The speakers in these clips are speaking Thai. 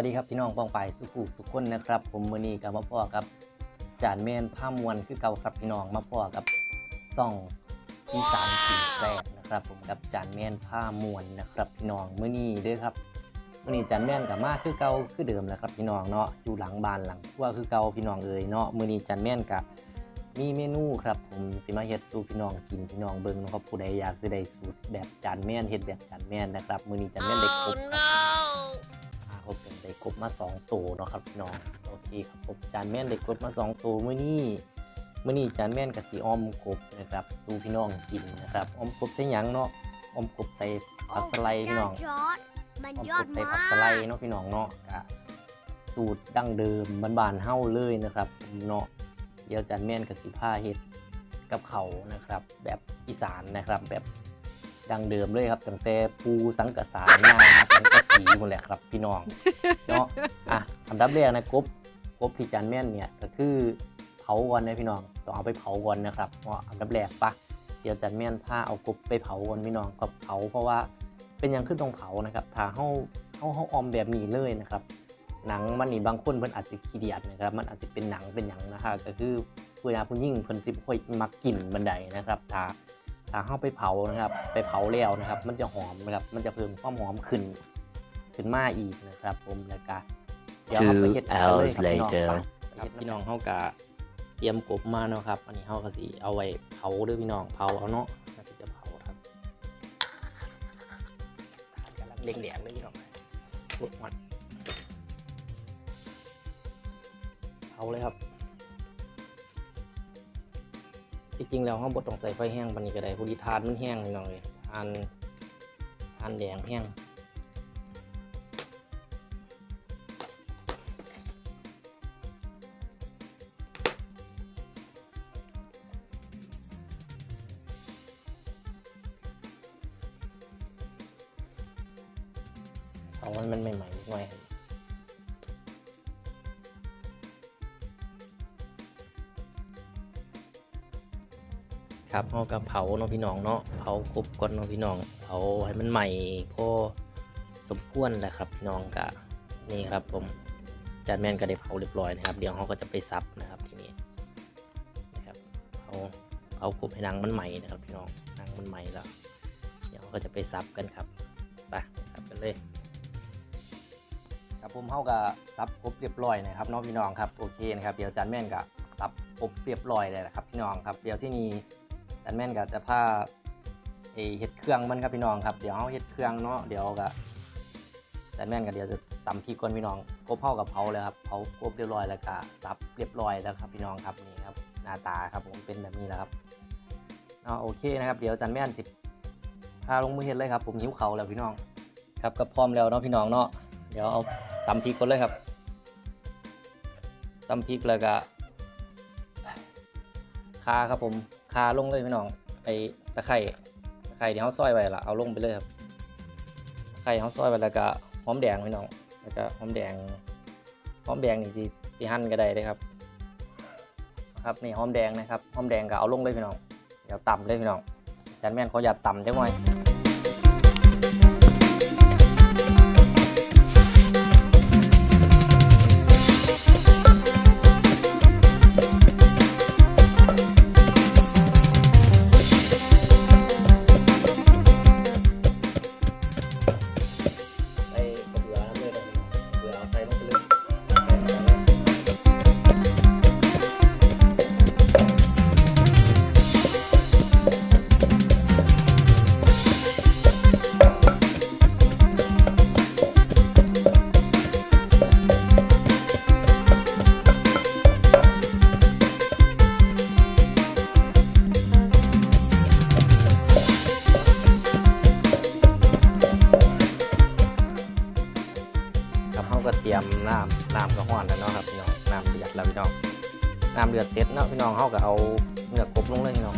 วัสดีครับพี่น้องป้องไปสุขุสุขคนนะครับ ผมมือนีกับมาพ่อกับจานแมนผ้ามวนคือเก่าครับพี่น้องมาพ่อกับซ่องอีสานกินแซ่บนะครับผมกับจานแมนผ้ามวนนะครับพี่น้องมือนี้เด้วยครับมือนี้จานแมนกับมาคือเก่าคือเดิมแหละครับพี่น้องเนาะอยู่หลังบ้านหลังครัวคือเก่าพี่น้องเอ๋ยเนาะมือนี้จานแมนกับมีเมนูครับผมสิมาเฮ็ดสู่พี่น้องกินพี่น้องเบิ่งนะครับผู้ใดอยากสิได้สูตรแบบจานแมนเฮ็ดแบบจานแมนนะครับมือนี้จานแมนได้ครบครับ อ่าผมเป็นได้กบมา2ตัวเนาะครับพี่น้องโอเคครับผมจานแม่นได้กบมา2ตัวมื้อนี้มื้อนี้จานแม่นกับสีอ้อมกบนะครับสู่พี่น้องกินนะครับอ้อมกบใส่หยังเนาะอ้อมกบใส่ผักสไลด์พี่น้องจอร์ดมันอ้อมยอกดบใส่มาผักสไลด์เนาะพี่น้องเนาะกะสูตรดั้งเดิมบ้านๆเฮาเลยนะครับเนาะเดี๋ยวจานแม่นกับสีผ้าเฮ็ดกับเขาวนะครับ แบบอีสานนะครับแบบดังเดิมเลยครับตั้งแต่ปูสังกะสานมาสังกะ สีหมดแหละครับพี่น้องเนาะอะอันดับแรกนะกบกบพี่จันแม่นเนี่ยก็คือเผาก่อนนะพี่น้องต้องเอาไปเผาก่อนนะครับเพราะอันดับแรกปะเดี๋ยวจันแม่นพาเอากบไปเผาก่อนพี่น้องก็เผาเพราะว่าเป็นยังขึ้นตรงเผานะครับถ้าเฮาเฮาเฮาออมแบบนี้เลยนะครับหนังมันนี่บางคนเพิ่นอาจจะขี้เดียดนะครับ มันอาจจะเป็นหนังเป็นหยังนะครับก็คือเวลาผู้หญิงเพิ่นสิบ่ค่อยมักกินบันไดนะครับถ้าถ้าเข้าไปเผานะครับ ไปเผาแล้วนะครับ มันจะหอมนะครับ มันจะเพิ่มความหอมขึ้น ขึ้นมาอีกนะครับ ผมแล้วก็เดี๋ยวเราไป Two เฮ็ดกันเลย hours ครับพี่น้อง later ไปเฮ็ดพี่น้องเฮากะเตรียมกบมาเนาะครับ อันนี้เฮาก็สิเอาไว้เผาเด้วยพี่น้องเผาเอาเนาะแล้วก็จะเผาครับทานกันแล้วแดงๆเลยพี่น้องปวดมันเผาเลยครับจริงๆแล้วเขาบดต้องใส่ไฟแห้งปานนี้ก็ได้พอดีทานมันแห้งนิดหน่อยทานทานแดงแห้ง ครับเอากับเผาเนาะพี่น้องเนาะเผากบก่อนเนาะพี่น้องเผาให้มันใหม่พอสมควรแหละครับพี่น้องกะนี่ครับผมจานแม่นก็ได้เผาเรียบร้อยนะครับ เดี๋ยวเขาก็จะไปซับนะครับทีนี้นะครับเผาเผากบให้นังมันใหม่นะครับพี่น้องนังมันใหม่แล้วเดี๋ยวเขาก็จะไปซับกันครับไปซับกันเลยครับผมเฮาก็ซับครบเรียบร้อยนะครับน้องพี่น้องครับโอเคนะครับเดี๋ยวจานแม่นก็ซับครบเรียบร้อยเลยนะครับพี่น้องครับเดี๋ยวที่นี่ จานแม่นก็จะพาไอเฮ็ดเครื่องมันครับพี่น้องครับเดี๋ยวเฮาเฮ็ดเครื่องเนาะเดี๋ยวก็จานแม่นก็เดี๋ยวจะตำพริกก่อนพี่น้องกบเฮากับเผาเลยครับเผาครบเรียบร้อยแล้วก็ซับเรียบร้อยแล้วครับพี่น้องครับนี่ครับหน้าตาครับผมเป็นแบบนี้แล้วครับเนาะโอเคนะครับ เดี๋ยวจานแม่นสิพาลงมือเฮ็ดเลยครับ ผมหิวเขาแล้วพี่น้อง ครับก็พร้อมแล้วเนาะพี่น้องเนาะเดี๋ยวเอาตำพริกก่อนเลยครับตำพริกแล้วก็คาครับผม คาลงเลยพี่น้องไอ้ตะไคร่ตะไคร่ที่เขาซอยไว้ละเอาลงไปเลยครับตะไคร่เขาซอยไว้แล้วก็หอมแดงพี่น้องแล้วก็หอมแดงหอมแดงนี่สิสิหั่นก็ได้เลยครับ ครับนี่หอมแดงนะครับหอมแดงก็เอาลงเลยพี่น้องเดี๋ยวตำเลยพี่น้องแจารย์แม่นเขาอยากตำจังหน่อย เดือดเสร็จเนาะพี่น้องเขาก็เอาเนื้อกบลงเลยพี่น้อง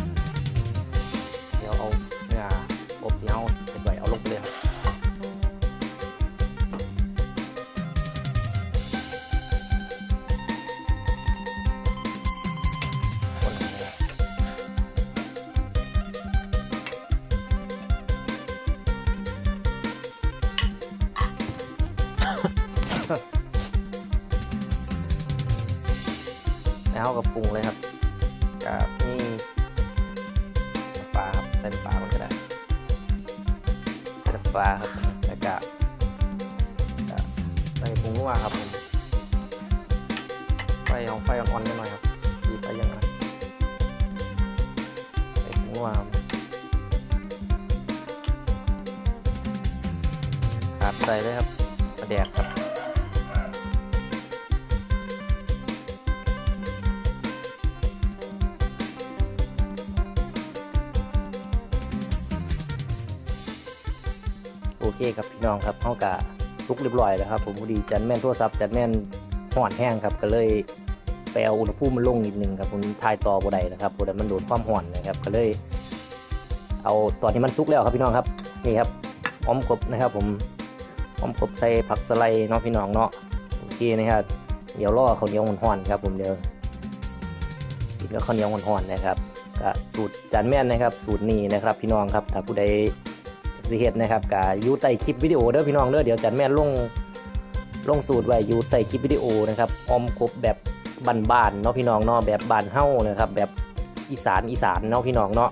กับปรุงเลยครับกับนี่ปลาครับใส่ปลามันก็ได้ใส่ปลาครับแล้วก็ใส่ปรุงนัวครับไฟของไฟอ่อนๆนิดหน่อยครับดีไปยังไงใส่ปรุงนัวครับขาดใส่เลยครับกระแดกครับ เคครับพี่น้องครับเขากะลุกเรียบร้อยแล้วครับผมพอดีจันแม่นโทรศัพท์จันแม่นห่อนแห้งครับก็เลยไปเอาอุณหภูมิมันลงนิดนึงครับผมทายต่อบ่ได้นะครับเพราะว่ามันโดนความห่อนนะครับก็เลย เอาตอนที่มันสุกแล้วครับพี่น้องครับนี่ครับอ้อมกบนะครับ ผมอ้อมกบใส่ผักสไลด์เนาะพี่น้องเนาะโอเคนะครับเดี๋ยวรอข้าวเหนียวห่อนๆครับ ผมเดี๋ยวกินกับข้าวเหนียวห่อนๆนะครับสูตรจันแม่นนะครับ สูตรนี้นะครับ พี่น้องครับถ้าผู้ใด สิเฮ็ดนะครับกาอยู่ใต้คลิปวิดีโอเด้อพี่น้องเด้อเดี๋ยวจันแม่ลงลงสูตรไว้อยู่ใต้คลิปวิดีโอนะครับออมกบแบบบ้านๆเนาะพี่น้องเนาะแบบบ้านเฮ้านะครับแบบอีสานอีสานเนาะพี่น้องเนาะ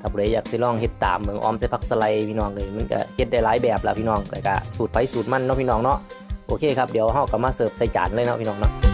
ถ้าผู้ใดอยากสิลองเฮ็ดตามเมืองออมใส่ผักสไลพี่น้องเลยมันก็เฮ็ดได้หลายแบบละพี่น้องแต่ก็สูตรไปสูตรมันเนาะพี่น้องเนาะโอเคครับเดี๋ยวเฮาก็มาเสิร์ฟใส่จานเลยเนาะพี่น้องเนาะ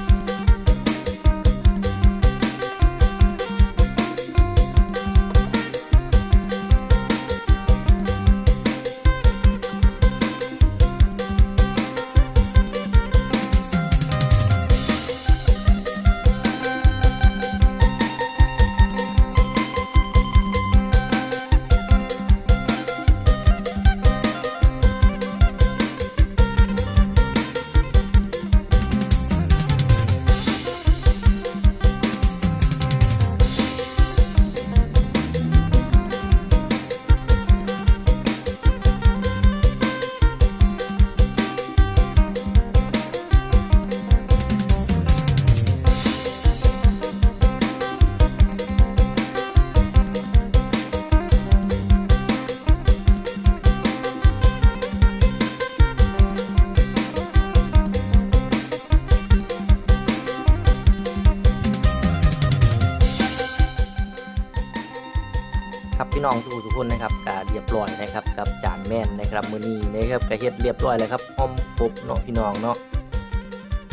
น้องทุกทุกคนนะครับกาเรียบร้อยนะครับกับจานแม่นนะครับมือนี้นะครับกะเฮ็ดเรียบร้อยแล้วครับอ้อมกบเนาะพี่น้องเนาะ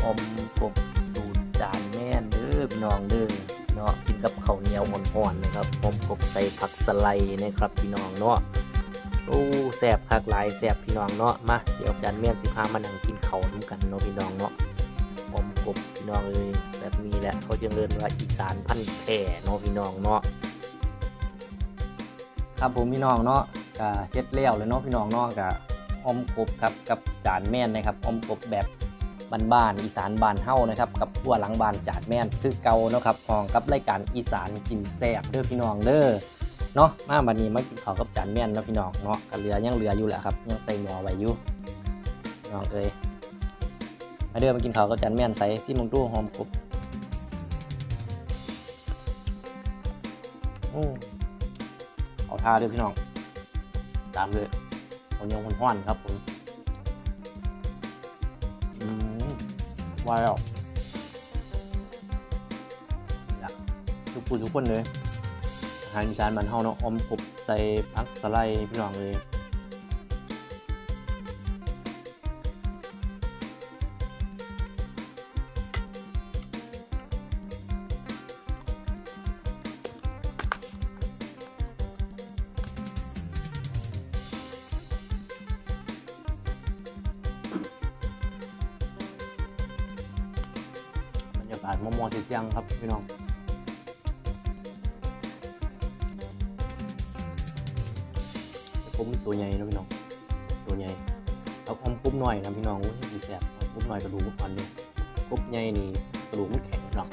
อ้อมกบสูตรจานแม่นเด้อพี่น้องเด้อเนาะกินกับข้าวเหนียวห่อนๆนะครับอ้อมกบใส่ผักสไลด์นะครับพี่น้องเนาะโอ้แซ่บคักหลายแซ่บพี่น้องเนาะมาเดี๋ยวจานแม่นสิพามานั่งกินข้าวนํกันเนาะพี่น้องเนาะอ้อมกบพี่น้องเอ้ยแบบนี้แหละเขาจะเรียกว่าอีสานพันแท้เนาะพี่น้องเนาะ ครับผมพี่น้องเนาะก็เฮ็ดแล้วเลยเนาะพี่น้องเนาะก็ออมกบครับกับจานแม่นนะครับออมกบแบบบ้านๆอีสานบ้านเฮานะครับกับขั้วหลังบ้านจานแม่นคือเก่าเนาะครับพอมกับรายการอีสานกินแซ่บเด้อพี่น้องเด้อเนาะมาบัดนี้มากินข้าวกับจานแม่นเนาะพี่น้องเนาะก็เหลือยังเหลืออยู่แหละครับยังใส่หม้อไว้อยู่น้องเอ้ยมาเด้อมากินข้าวกับจานแม่นใส่ซี่มงดูหอมกบอือ เอาท่าด้วยพี่น้อง ตามเลยคนยงคนห้อนครับผมอืมว้ายอยากทุกคนทุกคนเลยอาหารอีสานบ้านเฮาเนาะอมกบใส่พักสไลด์พี่น้องเลย บาดมอมอเที่ยงครับพี่น้องผมตัวใหญ่นะพี่น้อง ตัวใหญ่เอาอมกรุบหน่อยนะพี่น้องโอ้ยดีแสบเอากรุบหน่อยกระดูกมันอ่อนนี่กรุบใหญ่นี่กระดูกมันแข็งหนัก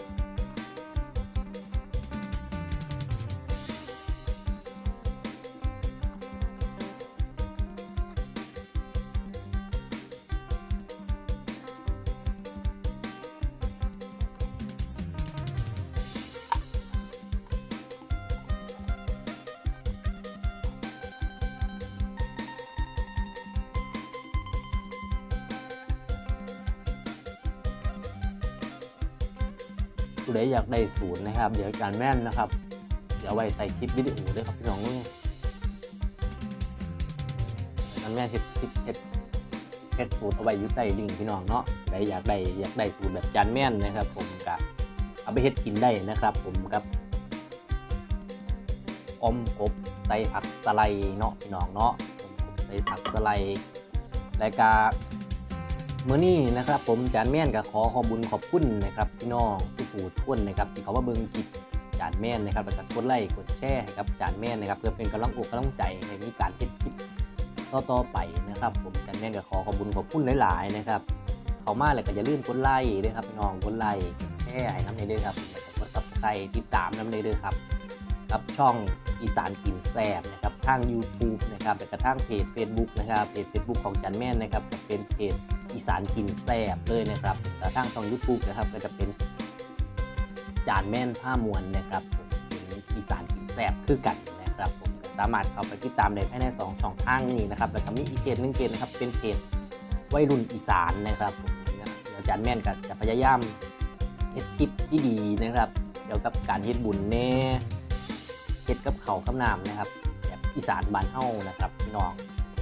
ผู้ใดอยากได้สูตรนะครับ เดี๋ยวอาจารแม่นนะครับ เดี๋ยวไว้ใส่คลิปวิดีโอด้วยครับพี่น้องนี่อารแม่นเฮ็ดคลิปเฮ็ดเฮ็ดสูตรเอาไว้อยู่ใต้ลิงก์พี่น้องเนาะใครอยากได้อยากได้สูตรแบบอาจารแม่นนะครับ ผมก็เอาไปเฮ็ดกินได้นะครับ ผมกับอมกบใส่ผักสไลเนาะพี่น้องเนาะใส่ผักสไลและก็ เมื่อนี้นะครับผมจานแม่นก็ขอขอบุญขอบคุณนะครับพี่น้องสุภูสุขนนะครับที่เขามาเบิ่งคลิปจานแม่นนะครับแล้วก็กดไลค์กดแชร์ให้กับจานแม่นนะครับเพื่อเป็นกำลังอกกำลังใจให้มีการเฮ็ดคลิปต่อๆไปนะครับผมจานแม่นก็ขอขอบุญขอบคุณหลายๆนะครับเขามาแล้วก็อย่าลืมกดไลค์ด้วยครับพี่น้องกดไลค์แชร์ให้น้ำในเด้อครับกดซับสไครต์ติดตามน้ำในเด้อครับครับช่องอีสานกินแซ่บนะครับทาง YouTube นะครับแล้วก็ทางเพจ Facebook นะครับเพจ Facebook ของจันแม่นนะครับเป็นเพจ อีสานกินแซ่บเลยนะครับแต่ทางช่อง YouTube นะครับก็จะเป็นจานแม่นผ้ามวลนะครับอีสานกินแซ่บคือกันนะครับผมสามารถเข้าไปติดตามได้ภายในสองช่องทางนี้นะครับแล้วก็มีอีกเพจหนึงเพจนะครับเป็นเพจวัยรุ่นอีสานนะครับผมเดี๋ยวจานแม่นก็จะพยายามเฮ็ดคลิปที่ดีนะครับเกี่ยวกับการเฮ็ดบุญแน่เฮ็ดกับเขาวกับน้ำนะครับแบบอีสานบ้านเฮานะครับพี่น้อง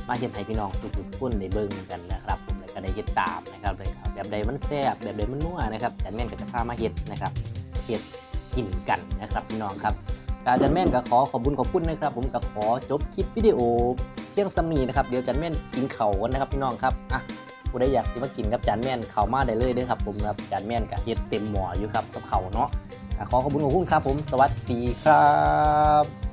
มาเฮ็ดให้พี่น้องสุขุสุขุนได้เบิ่งกันนะครับ ก็ได้เฮ็ดตามนะครับเลยครับแบบใดมันแซ่บแบบใดมันนัวนะครับอาจันแม่นก็จะพามาเฮ็ดนะครับเฮ็ดกินกันนะครับพี่น้องครับอาจันแม่นก็ขอขอบคุญขอบคุณนะครับ ผมก็ขอจบคลิปวิดีโอเพียงสำนีนะครับเดี๋ยวอาจันแม่นกินเข่ากันนะครับพี่น้องครับอะผู้ใดอยากสิมากินกับอาจันแม่นเข้ามาได้เลยเด้อครับผมครับอาจันแม่นก็เฮ็ดเต็มหม้ออยู่ครับกับเข่าเนาะขอขอบคุณขอบคุณครับผมสวัสดีครับ